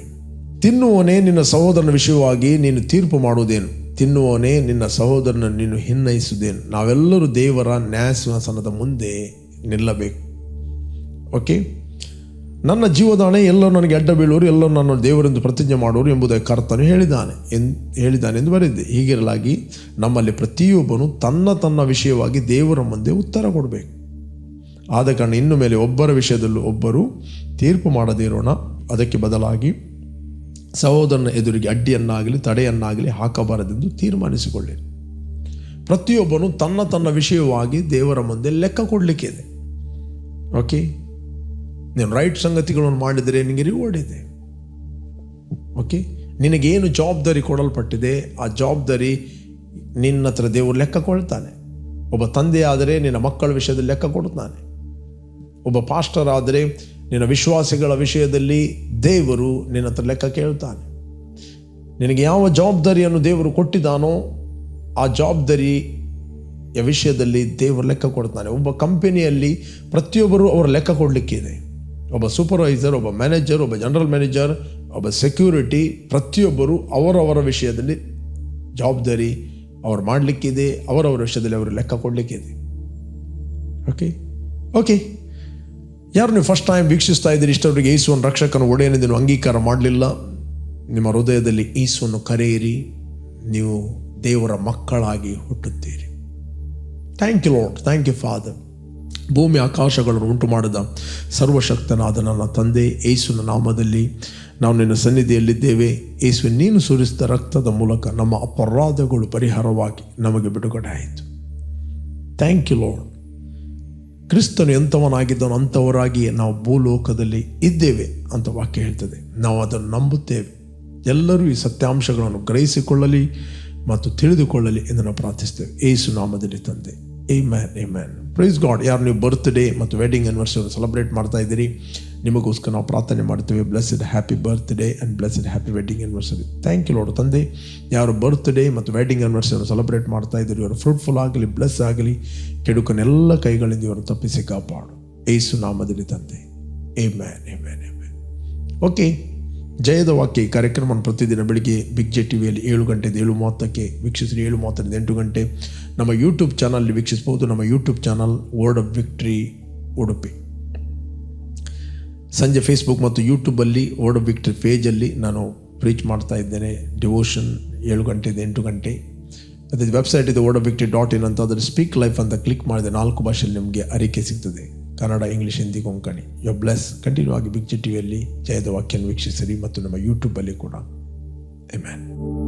ತಿನ್ನುವನೇ ನಿನ್ನ ಸಹೋದರನ ವಿಷಯವಾಗಿ ನೀನು ತೀರ್ಪು ಮಾಡುವುದೇನು? ತಿನ್ನುವನೇ ನಿನ್ನ ಸಹೋದರನ ನೀನು ಹಿನ್ನಯಿಸುವುದೇನು ನಾವೆಲ್ಲರೂ ದೇವರ ನ್ಯಾಯಸಿಂಹಾಸನದ ಮುಂದೆ ನಿಲ್ಲಬೇಕು. ಓಕೆ ನನ್ನ ಜೀವದಾಣೆ ಎಲ್ಲೋ ನನಗೆ ಅಡ್ಡ ಬೀಳುವರು, ಎಲ್ಲೋ ನನ್ನ ದೇವರೆಂದು ಪ್ರತಿಜ್ಞೆ ಮಾಡುವರು ಎಂಬುದಕ್ಕೆ ಕರ್ತನು ಹೇಳಿದ್ದಾನೆ. ಎನ್ ಹೇಳಿದ್ದಾನೆ ಎಂದು ಬರೆದಿದೆ ಹೀಗಿರಲಾಗಿ ನಮ್ಮಲ್ಲಿ ಪ್ರತಿಯೊಬ್ಬನು ತನ್ನ ತನ್ನ ವಿಷಯವಾಗಿ ದೇವರ ಮುಂದೆ ಉತ್ತರ ಕೊಡಬೇಕು. ಆದ ಕಾರಣ ಇನ್ನು ಮೇಲೆ ಒಬ್ಬರ ವಿಷಯದಲ್ಲೂ ಒಬ್ಬರು ತೀರ್ಪು ಮಾಡದೇ ಇರೋಣ. ಅದಕ್ಕೆ ಬದಲಾಗಿ ಸಹೋದರನ ಎದುರಿಗೆ ಅಡ್ಡಿಯನ್ನಾಗಲಿ, ತಡೆಯನ್ನಾಗಲಿ ಹಾಕಬಾರದೆಂದು ತೀರ್ಮಾನಿಸಿಕೊಳ್ಳಿ. ಪ್ರತಿಯೊಬ್ಬನು ತನ್ನ ತನ್ನ ವಿಷಯವಾಗಿ ದೇವರ ಮುಂದೆ ಲೆಕ್ಕ ಕೊಡಲಿಕ್ಕೆ ಇದೆ ಓಕೆ ನೀನು ರೈಟ್ ಸಂಗತಿಗಳನ್ನು ಮಾಡಿದರೆ ನಿನಗೆ ರಿವಾರ್ಡ್ ಇದೆ. ಓಕೆ ನಿನಗೇನು ಜವಾಬ್ದಾರಿ ಕೊಡಲ್ಪಟ್ಟಿದೆ, ಆ ಜವಾಬ್ದಾರಿ ನಿನ್ನ ಹತ್ರ ದೇವರು ಲೆಕ್ಕ ಕೊಳ್ತಾನೆ ಒಬ್ಬ ತಂದೆ ಆದರೆ ನಿನ್ನ ಮಕ್ಕಳ ವಿಷಯದಲ್ಲಿ ಲೆಕ್ಕ ಕೊಡ್ತಾನೆ. ಒಬ್ಬ ಪಾಸ್ಟರ್ ಆದರೆ ನಿನ್ನ ವಿಶ್ವಾಸಿಗಳ ವಿಷಯದಲ್ಲಿ ದೇವರು ನಿನ್ನ ಹತ್ರ ಲೆಕ್ಕ ಕೇಳ್ತಾನೆ. ನಿನಗೆ ಯಾವ ಜವಾಬ್ದಾರಿಯನ್ನು ದೇವರು ಕೊಟ್ಟಿದ್ದಾನೋ, ಆ ಜವಾಬ್ದಾರಿಯ ವಿಷಯದಲ್ಲಿ ದೇವರು ಲೆಕ್ಕ ಕೊಡ್ತಾನೆ. ಒಬ್ಬ ಕಂಪನಿಯಲ್ಲಿ ಪ್ರತಿಯೊಬ್ಬರು ಅವರ ಲೆಕ್ಕ ಕೊಡಲಿಕ್ಕಿದೆ. ಒಬ್ಬ ಸೂಪರ್ವೈಸರ್ ಒಬ್ಬ ಮ್ಯಾನೇಜರ್ ಒಬ್ಬ ಜನರಲ್ ಮ್ಯಾನೇಜರ್ ಒಬ್ಬ ಸೆಕ್ಯೂರಿಟಿ ಪ್ರತಿಯೊಬ್ಬರು ಅವರವರ ವಿಷಯದಲ್ಲಿ ಜವಾಬ್ದಾರಿ ಅವ್ರು ಮಾಡಲಿಕ್ಕಿದೆ, ಅವರವರ ವಿಷಯದಲ್ಲಿ ಅವರು ಲೆಕ್ಕ ಕೊಡಲಿಕ್ಕಿದೆ. ಓಕೆ ಓಕೆ ಯಾರು ನೀವು ಫಸ್ಟ್ ಟೈಮ್ ವೀಕ್ಷಿಸ್ತಾ ಇದ್ದೀರಿ ಇಷ್ಟವರಿಗೆ ಈಸುವನ್ನು ರಕ್ಷಕನ ಒಡೆಯನೆಂದು ಅಂಗೀಕಾರ ಮಾಡಲಿಲ್ಲ. ನಿಮ್ಮ ಹೃದಯದಲ್ಲಿ ಈಸುವನ್ನು ಕರೆಯಿರಿ, ನೀವು ದೇವರ ಮಕ್ಕಳಾಗಿ ಹುಟ್ಟುತ್ತೀರಿ. Thank you Lord thank you father ಭೂಮಿ ಆಕಾಶಗಳನ್ನು ಉಂಟು ಮಾಡಿದ ಸರ್ವಶಕ್ತನಾದ ನನ್ನ ತಂದೆ ಯೇಸುವಿನ ನಾಮದಲ್ಲಿ ನಾವು ನಿನ್ನ ಸನ್ನಿಧಿಯಲ್ಲಿದ್ದೇವೆ. ಏಸು ನೀನು ಸುರಿಸಿದ ರಕ್ತದ ಮೂಲಕ ನಮ್ಮ ಅಪರಾಧಗಳು ಪರಿಹಾರವಾಗಿ ನಮಗೆ ಬಿಡುಗಡೆ ಆಯಿತು. ಥ್ಯಾಂಕ್ ಯು ಲಾರ್ಡ್ ಕ್ರಿಸ್ತನು ಎಂಥವನಾಗಿದ್ದನು ಅಂಥವರಾಗಿಯೇ ನಾವು ಭೂಲೋಕದಲ್ಲಿ ಇದ್ದೇವೆ ಅಂತ ವಾಕ್ಯ ಹೇಳ್ತದೆ. ನಾವು ಅದನ್ನು ನಂಬುತ್ತೇವೆ. ಎಲ್ಲರೂ ಈ ಸತ್ಯಾಂಶಗಳನ್ನು ಗ್ರಹಿಸಿಕೊಳ್ಳಲಿ ಮತ್ತು ತಿಳಿದುಕೊಳ್ಳಲಿ ಎಂದು ನಾವು ಪ್ರಾರ್ಥಿಸ್ತೇವೆ. ಏಸು ನಾಮದಲ್ಲಿ ತಂದೆ. ಏ ಮ್ಯಾನ್ ಏ ಮ್ಯಾನ್ ಪ್ರೈಸ್ ಗಾಡ್ ಯಾರು ನೀವು ಬರ್ತ್ಡೇ ಮತ್ತು ವೆಡ್ಡಿಂಗ್ ಆನಿವರ್ಸರಿ ಸೆಲೆಬ್ರೇಟ್ ಮಾಡ್ತಾ ಇದ್ದೀರಿ, ನಿಮಗೋಸ್ಕರ ನಾವು ಪ್ರಾರ್ಥನೆ ಮಾಡ್ತೇವೆ. Blessed happy birthday and blessed happy wedding anniversary thank you Lord ತಂದೆ, ಯಾರು ಬರ್ತ್ಡೇ ಮತ್ತು ವೆಡ್ಡಿಂಗ್ ಆ್ಯನಿವರ್ಸರಿ ಸೆಲೆಬ್ರೇಟ್ ಮಾಡ್ತಾ ಇದ್ದೀರಿ, ಇವರು ಫ್ರೂಟ್ಫುಲ್ ಆಗಲಿ ಬ್ಲೆಸ್ ಆಗಲಿ ಕೆಡುಕನೆಲ್ಲ ಕೈಗಳಿಂದ ಇವರು ತಪ್ಪಿಸಿ ಕಾಪಾಡು. ಏಸು ನಾಮದಲ್ಲಿ ತಂದೆ. ಏ ಮ್ಯಾನ್ ಏ ಮ್ಯಾನ್ ಏ ಮ್ಯಾನ್ ಓಕೆ ಜಯದ ವಾಕ್ಯ ಈ ಕಾರ್ಯಕ್ರಮವನ್ನು ಪ್ರತಿದಿನ ಬೆಳಿಗ್ಗೆ ಬಿಗ್ ಜೆ ಟಿ ವಿಯಲ್ಲಿ ಏಳು ಗಂಟೆಯಿಂದ ಏಳು ಮೂವತ್ತಕ್ಕೆ ವೀಕ್ಷಿಸಿರಿ. ಏಳು ಮೂವತ್ತರಿಂದ ಎಂಟು ಗಂಟೆ ನಮ್ಮ ಯೂಟ್ಯೂಬ್ ಚಾನಲ್ಲಿ ವೀಕ್ಷಿಸಬಹುದು. ನಮ್ಮ YouTube channel word of victory Udupi ಸಂಜೆ ಫೇಸ್ಬುಕ್ ಮತ್ತು ಯೂಟ್ಯೂಬಲ್ಲಿ ವರ್ಡ್ ಆಫ್ ವಿಕ್ಟ್ರಿ ಪೇಜಲ್ಲಿ ನಾನು ಪ್ರೀಚ್ ಮಾಡ್ತಾ ಇದ್ದೇನೆ. ಡಿವೋಷನ್ ಏಳು ಗಂಟೆಯಿಂದ ಎಂಟು ಗಂಟೆ. ಮತ್ತು ವೆಬ್ಸೈಟ್ ಇದೆ word of victory dot in ಅಂತ. ಅದರ ಸ್ಪೀಕ್ ಲೈಫ್ ಅಂತ ಕ್ಲಿಕ್ ಮಾಡಿದೆ ನಾಲ್ಕು ಭಾಷೆಯಲ್ಲಿ ನಿಮಗೆ ಅರಿಕೆ ಸಿಗ್ತದೆ. Kannada, English, Hindi, Konkani. You bless. Continue ಆಗಿ ಬಿಗ್ ಜಿ ಟಿವಿಯಲ್ಲಿ ಜಯದ ವಾಕ್ಯನ ವೀಕ್ಷಿಸಿರಿ ಮತ್ತು ನಮ್ಮ ಯೂಟ್ಯೂಬಲ್ಲಿ ಕೂಡ. ಮ್ಯಾನ್